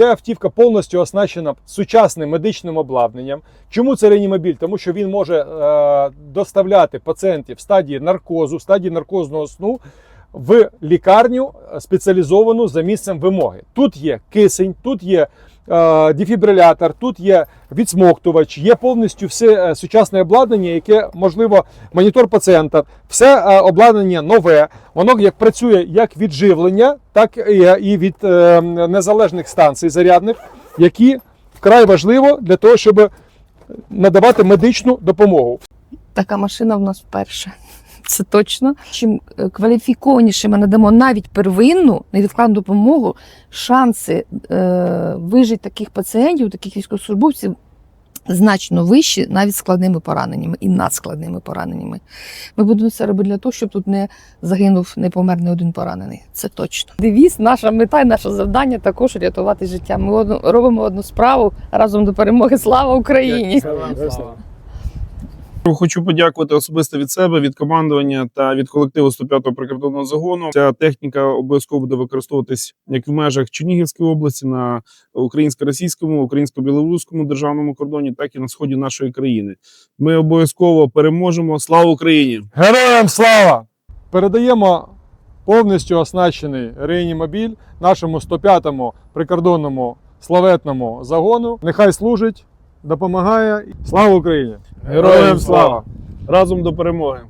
Ця автівка повністю оснащена сучасним медичним обладнанням. Чому це реанімобіль? Тому що він може е, доставляти пацієнтів в стадії наркозу, в стадії наркозного сну в лікарню е, спеціалізовану за місцем вимоги. Тут є кисень, тут є е, дефібрилятор, тут є відсмоктувач, є повністю все е, сучасне обладнання, яке можливо монітор пацієнта. Все е, обладнання нове. Воно як працює як від живлення, так і, від е, незалежних станцій зарядних, які вкрай важливо для того, щоб надавати медичну допомогу. Така машина в нас вперше. Це точно. Чим е, кваліфікованіше ми надамо навіть первинну невідкладну допомогу, шанси е, вижити таких пацієнтів, таких військовослужбовців значно вищі, навіть складними пораненнями і надскладними пораненнями. Ми будемо це робити для того, щоб тут не загинув, не помер не один поранений. Це точно. Девіз, наша мета і наше завдання також рятувати життя. Ми робимо одну справу разом до перемоги. Слава Україні! Хочу подякувати особисто від себе, від командування та від колективу 105-го прикордонного загону. Ця техніка обов'язково буде використовуватись як в межах Чернігівської області на українсько-російському, українсько-білоруському державному кордоні, так і на сході нашої країни. Ми обов'язково переможемо. Слава Україні! Героям слава! Передаємо повністю оснащений реанімобіль нашому 105-му прикордонному славетному загону. Нехай служить, допомагає. Слава Україні! Героям слава! Разом до перемоги!